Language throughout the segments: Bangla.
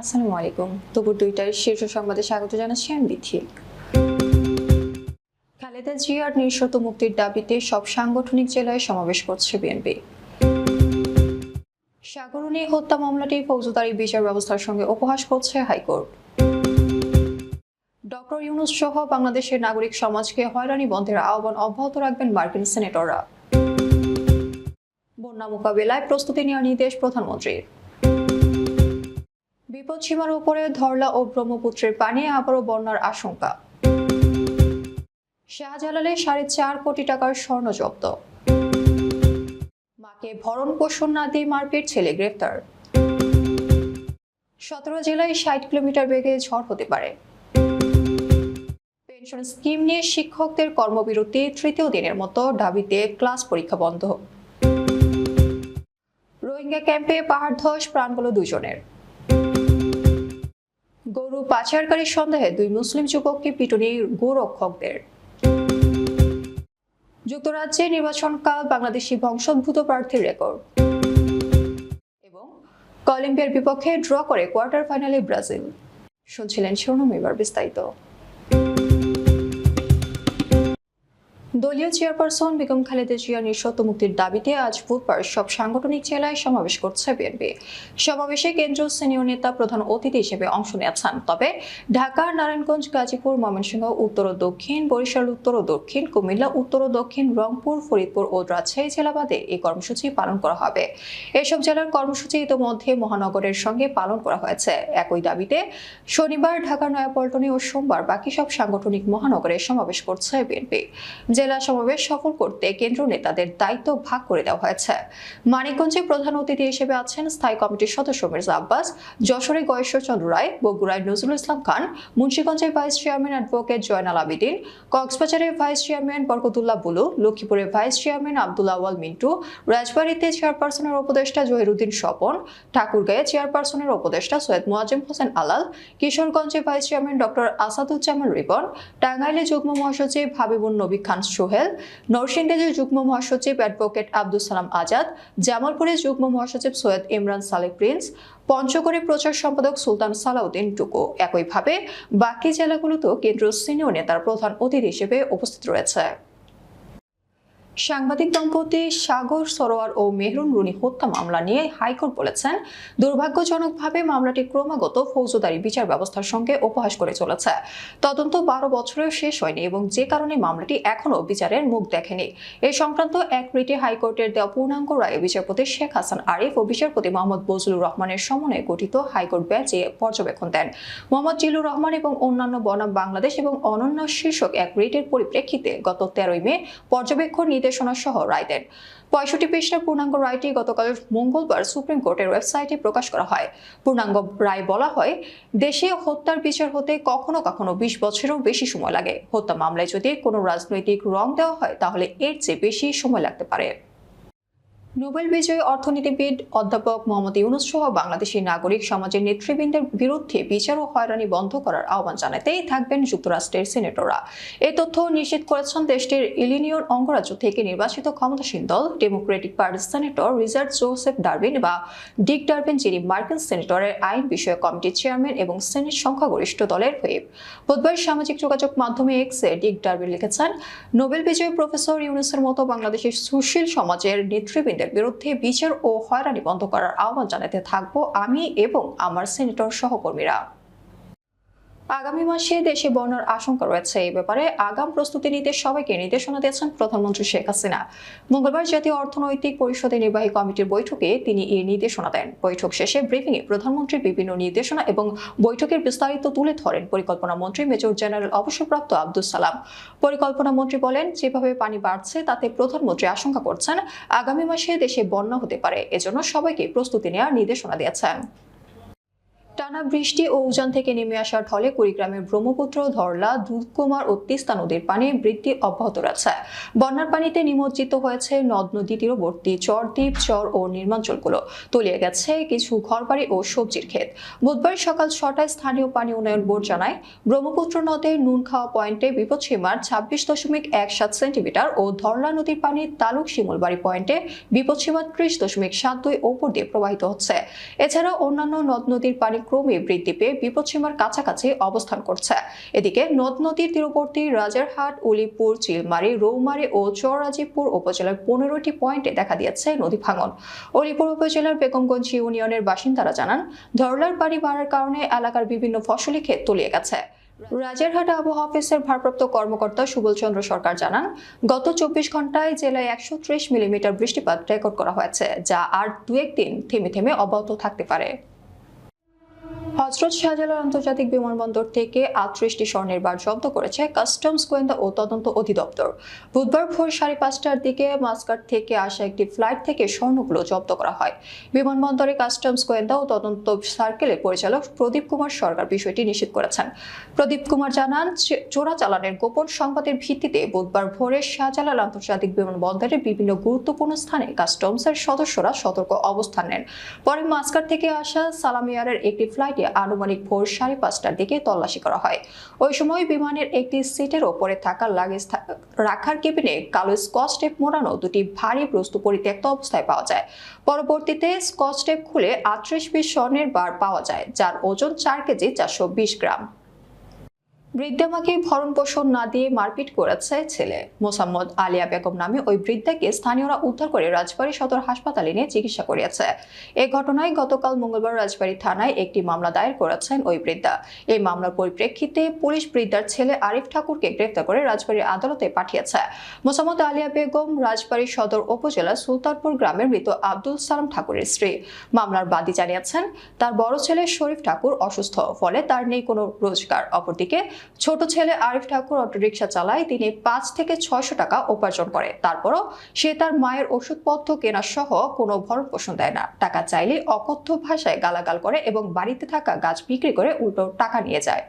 আসসালামু আলাইকুম। দুপুর দুইটার শীর্ষ সংবাদে স্বাগত জানাচ্ছি আমি বিথি। খালেদা জিয়ার নিঃশর্ত মুক্তির দাবিতে সব সাংগঠনিক জেলায় সমাবেশ করছে বিএনপি। সাগরণী হত্যা মামলাটি ফৌজদারি বিচার ব্যবস্থার সঙ্গে উপহাস করছে হাইকোর্ট। ডক্টর ইউনুস সহ বাংলাদেশের নাগরিক সমাজকে হয়রানি বন্ধের আহ্বান অব্যাহত রাখবেন মার্কিন সেনেটররা। বন্যা মোকাবেলায় প্রস্তুতি নেওয়ার নির্দেশ প্রধানমন্ত্রীর। বিপদসীমার উপরে ধরলা ও ব্রহ্মপুত্রের পানি আবারও বন্যার আশঙ্কা। শাহজালালে সাড়ে চার কোটি টাকার স্বর্ণ জব্দ। মাকে ভরণ পোষণ না দিয়ে মারপিট ছেলে গ্রেফতার। সতেরো জেলায় ষাট কিলোমিটার বেগে ঝড় হতে পারে। পেনশন স্কিম নিয়ে শিক্ষকদের কর্মবিরতি তৃতীয় দিনের মতো দাবিতে ক্লাস পরীক্ষা বন্ধ। রোহিঙ্গা ক্যাম্পে পাহাড় ধস প্রাণ গেল দুজনের। গরু পাচারকারীর সন্দেহে দুই মুসলিম যুবককে পিটুনি গোরক্ষকদের। যুক্তরাজ্যে নির্বাচনকাল বাংলাদেশি বংশোদ্ভূত প্রার্থীর রেকর্ড। এবং কলম্বিয়ার বিপক্ষে ড্র করে কোয়ার্টার ফাইনালে ব্রাজিল। শুনছিলেন শিরোনাম এবার বিস্তারিত। দলীয় চেয়ারপারসন বেগম খালেদা জিয়া নিঃশর্ত মুক্তির দাবিতে আজ বুধবার সব সাংগঠনিক জেলায় সমাবেশ করছে বিএনপি। সমাবেশে কেন্দ্রীয় সিনিয়র নেতা প্রধান অতিথি হিসেবে অংশ নিয়েছেন তবে ঢাকা, নারায়ণগঞ্জ, গাজীপুর, ময়মনসিংহ, উত্তর ও দক্ষিণ, বরিশাল, উত্তর ও দক্ষিণ, কুমিল্লা, উত্তর ও দক্ষিণ, রংপুর, ফরিদপুর ও রাজশাহী জেলা বাদে এই কর্মসূচি পালন করা হবে। এসব জেলার কর্মসূচি ইতিমধ্যে মহানগরের সঙ্গে পালন করা হয়েছে। একই দাবিতে শনিবার ঢাকা, নয়াপল্টনে ও সোমবার বাকি সব সাংগঠনিক মহানগরে সমাবেশ করছে বিএনপি। জেলা সমাবেশ সফল করতে কেন্দ্র নেতাদের দায়িত্ব ভাগ করে দেওয়া হয়েছে। মানিকগঞ্জে প্রধান অতিথি হিসেবে আছেন স্থায়ী কমিটির সদস্য মির্জা আব্বাস, যশোরে গয়েশ্বরচন্দ্র রায়, বগুড়ায় Nazrul Islam Khan, মুন্সিগঞ্জে vice chairman advocate Joynal Abedin, কক্সবাজারে ভাইস চেয়ারম্যান বরকতুল্লাহ বুলু, লক্ষ্মীপুরে ভাইস চেয়ারম্যান আব্দুল্লাহ আওয়াল মিন্টু, রাজবাড়িতে চেয়ারপারসনের উপদেষ্টা জহিরুদ্দিন স্বপন, ঠাকুরগাঁয়ে চেয়ারপারসনের উপদেষ্টা Syed Moazzem Hossain Alal, কিশোরগঞ্জে vice chairman doctor Asaduzzaman Ribon, টাঙ্গাইলে যুগ্ম মহাসচিব হাবিবুন নবী খান সোহেল নরসিংদীতে যুগ্ম মহাসচিব অ্যাডভোকেট আব্দুল সালাম আজাদ, জামালপুরের যুগ্ম মহাসচিব সৈয়দ ইমরান সালেক প্রিন্স, পঞ্চগড়ে প্রচার সম্পাদক সুলতান সালাউদ্দিন টুকু। একইভাবে বাকি জেলাগুলোতেও কেন্দ্রীয় সিনিয়র নেতার প্রধান অতিথি হিসেবে উপস্থিত রয়েছে। সাংবাদিক দম্পতি সাগর সরোয়ার ও মেহরুন রুনি হত্যা মামলা নিয়ে হাইকোর্ট বলেছেন, দুর্ভাগ্যজনকভাবে মামলাটি ক্রমাগত ফৌজদারি বিচার ব্যবস্থার সঙ্গে উপহাস করে চলেছে। তদন্ত বারো বছরেও শেষ হয়নি এবং যে কারণে মামলাটি এখনও বিচারের মুখ দেখেনি। এ সংক্রান্ত এক রিটে হাইকোর্টের দেওয়া পূর্ণাঙ্গ রায়ে বিচারপতি শেখ হাসান আরিফ ও বিচারপতি মোহাম্মদ বজলুর রহমানের সমন্বয়ে গঠিত হাইকোর্ট বেঞ্চে পর্যবেক্ষণ দেন। মোহাম্মদ জিলুর রহমান এবং অন্যান্য বনাম বাংলাদেশ এবং অনন্য শীর্ষক এক রিটের পরিপ্রেক্ষিতে গত তেরোই মে পর্যবেক্ষণ নির্দেশনা সহ রায় দেন পঁয়ষট্টি পৃষ্ঠার পূর্ণাঙ্গ রায়টি গতকাল মঙ্গলবার সুপ্রিম কোর্টের ওয়েবসাইটে প্রকাশ করা হয়। পূর্ণাঙ্গ রায় বলা হয়, দেশে হত্যার বিচার হতে কখনো কখনো বিশ বছরেরও বেশি সময় লাগে। হত্যা মামলায় যদি কোনো রাজনৈতিক রং দেওয়া হয়, তাহলে এর চেয়ে বেশি সময় লাগতে পারে। নোবেল বিজয়ী অর্থনীতিবিদ অধ্যাপক মোহাম্মদ ইউনুস সহ বাংলাদেশি নাগরিক সমাজের নেতৃবৃন্দের বিরুদ্ধে বিচার ও হয়রানি বন্ধ করার আহ্বান জানাতেই থাকবেন যুক্তরাষ্ট্রের সিনেটররা। এ তথ্য নিশ্চিত করেছেন দেশটির ইলিনিয়র অঙ্গরাজ্য থেকে নির্বাচিত ক্ষমতাসীন দল ডেমোক্রেটিক পার্টির সেনেটর রিজার্ড জোসেফ ডারবিন বা ডিক ডারবিন যিনি মার্কিন সেনেটরের আইন বিষয়ক কমিটির চেয়ারম্যান এবং সেনেট সংখ্যাগরিষ্ঠ দলের হয়ে বুধবার সামাজিক যোগাযোগ মাধ্যমে এক্সে ডিক ডারবিন লিখেছেন, নোবেল বিজয়ী প্রফেসর ইউনুসের মতো বাংলাদেশের সুশীল সমাজের নেতৃবৃন্দের বিরুদ্ধে বিচার ও হয়রানি বন্ধ করার আহ্বান জানাতে থাকব আমি এবং আমার সেনেটর সহকর্মীরা। আগামী মাসে দেশে বন্যার আশঙ্কা রয়েছে। এই ব্যাপারে আগাম প্রস্তুতি নিতে সবাইকে নির্দেশনা দিয়েছেন প্রধানমন্ত্রী শেখ হাসিনা। মঙ্গলবার জাতীয় অর্থনৈতিক পরিষদের নির্বাহী কমিটির বৈঠকে তিনি এই নির্দেশনা দেন। বৈঠক শেষে ব্রিফিংয়ে প্রধানমন্ত্রীর বিভিন্ন নির্দেশনা এবং বৈঠকের বিস্তারিত তুলে ধরেন পরিকল্পনা মন্ত্রী মেজর জেনারেল অবসরপ্রাপ্ত আব্দুল সালাম। পরিকল্পনা মন্ত্রী বলেন, যেভাবে পানি বাড়ছে, তাতে প্রধানমন্ত্রী আশঙ্কা করছেন, আগামী মাসে দেশে বন্যা হতে পারে। এজন্য সবাইকে প্রস্তুতি নেওয়ার নির্দেশনা দিয়েছেন। টানা বৃষ্টি ও উজান থেকে নেমে আসার ঢলে কুড়িগ্রামের ব্রহ্মপুত্র, ধরলা, দুধকুমার ও তিস্তা নদীর পানি বৃদ্ধি অব্যাহত রয়েছে। বন্যার পানিতে নিমজ্জিত হয়েছে নদ নদী তীরবর্তী চর দ্বীপ, চর ও নির্মাঞ্চলগুলো। তলিয়ে গেছে কিছু ঘরবাড়ি ও সবজির ক্ষেত। বুধবার সকাল ছটায় স্থানীয় পানি উন্নয়ন বোর্ড জানায়, ব্রহ্মপুত্র নদের নুনখাওয়া পয়েন্টে বিপদসীমার ছাব্বিশ দশমিক এক সাত সেন্টিমিটার ও ধরলা নদীর পানি তালুক শিমুলবাড়ি পয়েন্টে বিপদসীমার ত্রিশ দশমিক সাত দুই ওপর দিয়ে প্রবাহিত হচ্ছে। এছাড়া অন্যান্য নদ নদীর পানি ক্রমে বৃদ্ধি পেয়ে বিপদসীমার কাছাকাছি অবস্থান করছে। এদিকে নদ নদীর তীরবর্তী রাজারহাট, উলিপুর, চিলমারি, রৌমারি ও চররাজীবপুর উপজেলার পনেরোটি পয়েন্টে দেখা দিয়েছে নদী ভাঙন। অলিপুর উপজেলার বেগমগঞ্জ ইউনিয়নের বাসিন্দারা জানান, ধরলার বাড়ি বাড়ার কারণে এলাকার বিভিন্ন ফসলি ক্ষেত তলিয়ে গেছে। রাজারহাট আবহাওয়া অফিসের ভারপ্রাপ্ত কর্মকর্তা সুবল চন্দ্র সরকার জানান, গত চব্বিশ ঘন্টায় জেলায় একশো ত্রিশ মিলিমিটার বৃষ্টিপাত রেকর্ড করা হয়েছে, যা আর দু একদিন থেমে থেমে অব্যাহত থাকতে পারে। হজরত শাহজালাল আন্তর্জাতিক বিমানবন্দর থেকে আটত্রিশটি স্বর্ণের বার জব্দ করেছে কাস্টমস গোয়েন্দা ও তদন্ত অধিদপ্তর। বুধবার ভোর সাড়ে পাঁচটার দিকে মাস্কাট থেকে আসা একটি ফ্লাইট থেকে স্বর্ণগুলো জব্দ করা হয়। বিমানবন্দরে কাস্টমস গোয়েন্দা ও তদন্ত সার্কেলের পরিচালক প্রদীপ কুমার সরকার বিষয়টি নিশ্চিত করেছেন। প্রদীপ কুমার জানান চোরাচালানের গোপন সংবাদের ভিত্তিতে বুধবার ভোরে শাহজালাল আন্তর্জাতিক বিমানবন্দরের বিভিন্ন গুরুত্বপূর্ণ স্থানে কাস্টমসের সদস্যরা সতর্ক অবস্থান নেন। পরে মাস্কাট থেকে আসা সালামিয়ারের একটি ফ্লাইটে আনুমানিক ভোর সাড়ে পাঁচটার দিকে তল্লাশি করা হয়। ওই সময় বিমানের একটি সিটের ওপরে থাকা লাগেজ রাখার কেবিনে কালো স্কচ টেপ মোড়ানো দুটি ভারী বস্তু পরিত্যক্ত অবস্থায় পাওয়া যায়। পরবর্তীতে স্কচ টেপ খুলে আটত্রিশ বিশ স্বর্ণের বার পাওয়া যায়, যার ওজন চার কেজি চারশো বিশ গ্রাম বৃদ্ধামাকে ভরণ পোষণ না দিয়ে মারপিট করেছে ছেলে। মোসাম্মদ আলিয়া বেগম নামে ওই বৃদ্ধাকে স্থানীয়রা উদ্ধার করে রাজবাড়ী সদর হাসপাতালে নিয়ে চিকিৎসা করিয়েছে। এ ঘটনায় গতকাল মঙ্গলবার রাজবাড়ী থানায় একটি মামলা দায়ের করেছেন ওই বৃদ্ধা। এই মামলার পরিপ্রেক্ষিতে পুলিশ বৃদ্ধার ছেলে আরিফ ঠাকুরকে গ্রেফতার করে রাজবাড়ীর আদালতে পাঠিয়েছে। মোসাম্মদ আলিয়া বেগম রাজবাড়ী সদর উপজেলার সুলতানপুর গ্রামের মৃত আব্দুল সালাম ঠাকুরের স্ত্রী। মামলার বাদী জানিয়েছেন, তার বড় ছেলে শরীফ ঠাকুর অসুস্থ, ফলে তার নেই কোনো রোজগার। অপরদিকে ছোট ছেলে আরিফ ঠাকুর অটোরিকশা চালায়, তিনি পাঁচ থেকে ছয়শো টাকা উপার্জন করে। তারপরও সে তার মায়ের ওষুধপত্র কেনা সহ কোনো ভরণ পোষণ দেয় না। টাকা চাইলে অকথ্য ভাষায় গালাগাল করে এবং বাড়িতে থাকা গাছ বিক্রি করে উল্টো টাকা নিয়ে যায়।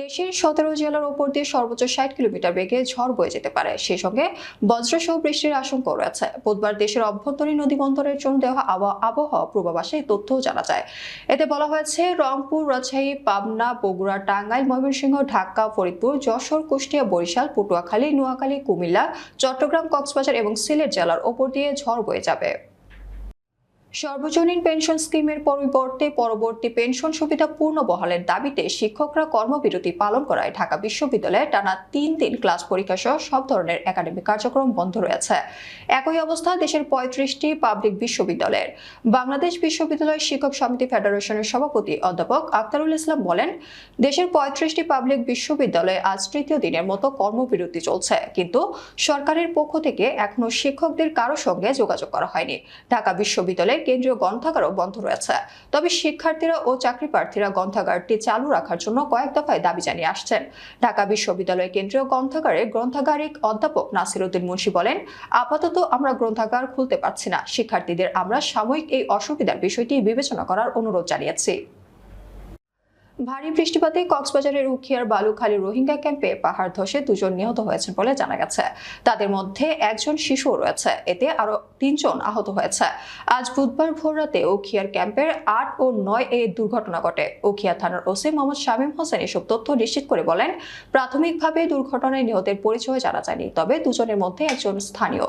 দেশের সতেরো জেলার ওপর দিয়ে সর্বোচ্চ ষাট কিলোমিটার বেগে ঝড় বয়ে যেতে পারে। সেই সঙ্গে বজ্রসহ বৃষ্টির আশঙ্কাও রয়েছে। বুধবার দেশের অভ্যন্তরীণ নদী বন্দরের জন্য দেওয়া আবহাওয়া পূর্বাভাসে তথ্যও জানা যায়। এতে বলা হয়েছে, রংপুর, রাজশাহী, পাবনা, বগুড়া, টাঙ্গাইল, ময়মনসিংহ, ঢাকা, ফরিদপুর, যশোর, কুষ্টিয়া, বরিশাল, পটুয়াখালী, নোয়াখালী, কুমিল্লা, চট্টগ্রাম, কক্সবাজার এবং সিলেট জেলার ওপর দিয়ে ঝড় বয়ে যাবে। সর্বজনীন পেনশন স্কিমের পরিবর্তে পরবর্তী পেনশন সুবিধা পূর্ণ বহালের দাবিতে শিক্ষকরা কর্মবিরতি পালন করায় ঢাকা বিশ্ববিদ্যালয়ে টানা তিন দিন ক্লাস পরীক্ষা সহ সব ধরনের একাডেমিক কার্যক্রম বন্ধ রয়েছে। একই অবস্থা দেশের পঁয়ত্রিশটি পাবলিক বিশ্ববিদ্যালয়ের। বাংলাদেশ বিশ্ববিদ্যালয় শিক্ষক সমিতি ফেডারেশনের সভাপতি অধ্যাপক আক্তারুল ইসলাম বলেন, দেশের পঁয়ত্রিশটি পাবলিক বিশ্ববিদ্যালয়ে আজ তৃতীয় দিনের মতো কর্মবিরতি চলছে, কিন্তু সরকারের পক্ষ থেকে এখনও শিক্ষকদের কারও সঙ্গে যোগাযোগ করা হয়নি। ঢাকা বিশ্ববিদ্যালয়ের কেন্দ্রীয় গ্রন্থাগারও বন্ধ রয়েছে। তবে শিক্ষার্থীরা ও চাকরি প্রার্থীরা গ্রন্থাগারটি চালু রাখার জন্য কয়েক দফায় দাবি জানিয়ে আসছেন। ঢাকা বিশ্ববিদ্যালয় কেন্দ্রীয় গ্রন্থাগারে গ্রন্থাগারিক অধ্যাপক নাসির উদ্দিন মুন্সি বলেন, আপাতত আমরা গ্রন্থাগার খুলতে পারছি না। শিক্ষার্থীদের আমরা সাময়িক এই অসুবিধার বিষয়টি বিবেচনা করার অনুরোধ জানিয়েছি। ভারী বৃষ্টিপাতে কক্সবাজারের উখিয়ার বালুখালী রোহিঙ্গা ক্যাম্পে পাহাড় ধসে দুজন নিহত হয়েছেন বলে জানা গেছে। তাদের মধ্যে একজন শিশুও রয়েছে। এতে আরও তিনজন আহত হয়েছে। আজ বুধবার ভোররাতে উখিয়ার ক্যাম্পের আট ও নয় এ দুর্ঘটনা ঘটে। উখিয়া থানার ওসি মোহাম্মদ শামীম হোসেন এসব তথ্য নিশ্চিত করে বলেন, প্রাথমিকভাবে দুর্ঘটনায় নিহতের পরিচয় জানা যায়নি, তবে দুজনের মধ্যে একজন স্থানীয়।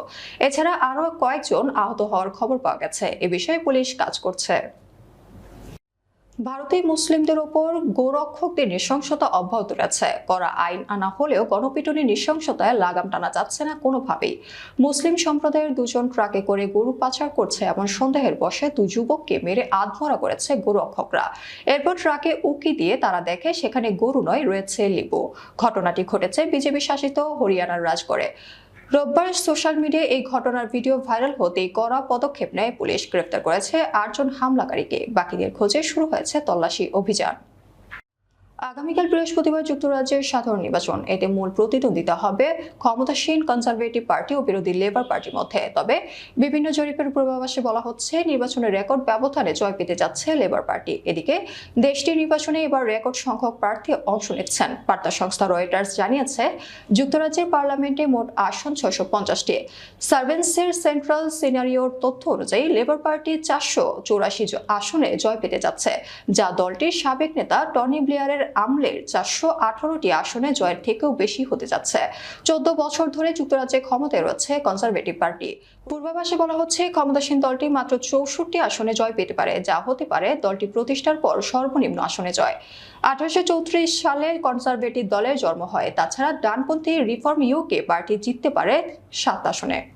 এছাড়া আরও কয়েকজন আহত হওয়ার খবর পাওয়া গেছে। এ বিষয়ে পুলিশ কাজ করছে। ভারতে মুসলিমদের ওপর গোরক্ষকদের নৃশংসতা অব্যাহত রয়েছে। করা আইন আনা হলেও গণপিটুনি নৃশংসতায় লাগাম টানা যাচ্ছে না কোনোভাবেই। মুসলিম সম্প্রদায়ের দুজন ট্রাকে করে গরু পাচার করছে এমন সন্দেহের বসে দু যুবককে মেরে আধমরা করেছে গোরক্ষকরা। এরপর ট্রাকে উকি দিয়ে তারা দেখে সেখানে গরু নয়, রয়েছে লেবু। ঘটনাটি ঘটেছে বিজেপি শাসিত হরিয়ানার রাজগড়ে। রোববার সোশ্যাল মিডিয়ায় এই ঘটনার ভিডিও ভাইরাল হতেই কড়া পদক্ষেপ নেয় পুলিশ। গ্রেফতার করেছে আটজন হামলাকারীকে। বাকিদের খোঁজে শুরু হয়েছে তল্লাশি অভিযান। আগামীকাল বৃহস্পতিবার যুক্তরাজ্যের সাধারণ নির্বাচন। এতে মূল প্রতিদ্বন্দ্বিতা হবে ক্ষমতাসীন কনজারভেটিভ পার্টি ও বিরোধী লেবার পার্টির মধ্যে। তবে বিভিন্ন জরিপের পূর্বাভাসে বলা হচ্ছে নির্বাচনের রেকর্ড ব্যবধানে জয় পেতে যাচ্ছে লেবার পার্টি এদিকে দেশটির নির্বাচনে এবার রেকর্ড সংখ্যক প্রার্থী অংশ নিচ্ছেন। বার্তা সংস্থা রয়টার্স জানিয়েছে, যুক্তরাজ্যের পার্লামেন্টে মোট আসন ছয়শো পঞ্চাশটি। সার্ভেন্সের সেন্ট্রাল সিনারিওর তথ্য অনুযায়ী লেবার পার্টি চারশো চৌরাশি আসনে জয় পেতে যাচ্ছে, যা দলটির সাবেক নেতা টনি ব্লেয়ারের আমলের চারশো আঠারোটি আসনে জয়ের থেকেও বেশি হতে যাচ্ছে। চোদ্দ বছর ধরে যুক্তরাজ্যে ক্ষমতায় রয়েছে কনজারভেটিভ পার্টি। পূর্বাভাসে বলা হচ্ছে, ক্ষমতাসীন দলটি মাত্র চৌষট্টি আসনে জয় পেতে পারে, যা হতে পারে দলটি প্রতিষ্ঠার পর সর্বনিম্ন আসনে জয়। আঠারোশো চৌত্রিশ সালে কনজারভেটিভ দলের জন্ম হয়। তাছাড়া ডানপন্থী রিফর্ম ইউকে পার্টি জিততে পারে সাত আসনে।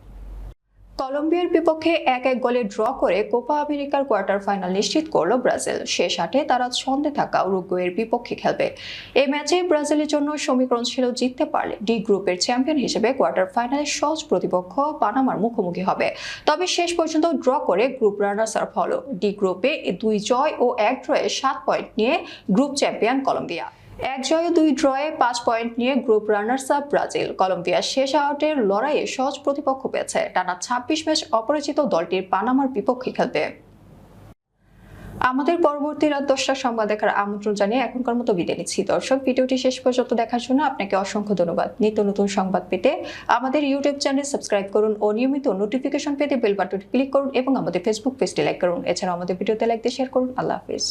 কলম্বিয়ার বিপক্ষে এক এক গোলে ড্র করে কোপা আমেরিকার কোয়ার্টার ফাইনাল নিশ্চিত করল ব্রাজিল। শেষ আটে তারা ছন্দে থাকা উরুগুয়ের বিপক্ষে খেলবে। এই ম্যাচে ব্রাজিলের জন্য সমীকরণ ছিল জিততে পারলে ডি গ্রুপের চ্যাম্পিয়ন হিসেবে কোয়ার্টার ফাইনালে সহজ প্রতিপক্ষ পানামার মুখোমুখি হবে। তবে শেষ পর্যন্ত ড্র করে গ্রুপ রানার্স আপ হলো। ডি গ্রুপে দুই জয় ও এক ড্রয়ে সাত পয়েন্ট নিয়ে গ্রুপ চ্যাম্পিয়ন কলম্বিয়া। এক জয় দুই ড্রয়ে পাঁচ পয়েন্ট নিয়ে group runners up Brazil. Colombia শেষ আউটের লড়াইয়ে সহজ প্রতিপক্ষ পেয়েছে। টানা ছাব্বিশ ম্যাচ অপরিচিত দলটির পানামার বিপক্ষে খেলবে আমাদের পরবর্তী রাত দশটার সংবাদ দেখার আমন্ত্রণ জানিয়ে এখনকার মতো বিদায় নিচ্ছি। দর্শক, ভিডিওটি শেষ পর্যন্ত দেখার জন্য আপনাকে অসংখ্য ধন্যবাদ। নিত্য নতুন সংবাদ পেতে আমাদের ইউটিউব চ্যানেল সাবস্ক্রাইব করুন ও নিয়মিত নোটিফিকেশন পেতে বেল বাটনটি ক্লিক করুন এবং আমাদের ফেসবুক পেজটি লাইক করুন। এছাড়াও আমাদের ভিডিওতে লাইক দিয়ে শেয়ার করুন। আল্লাহ হাফিজ।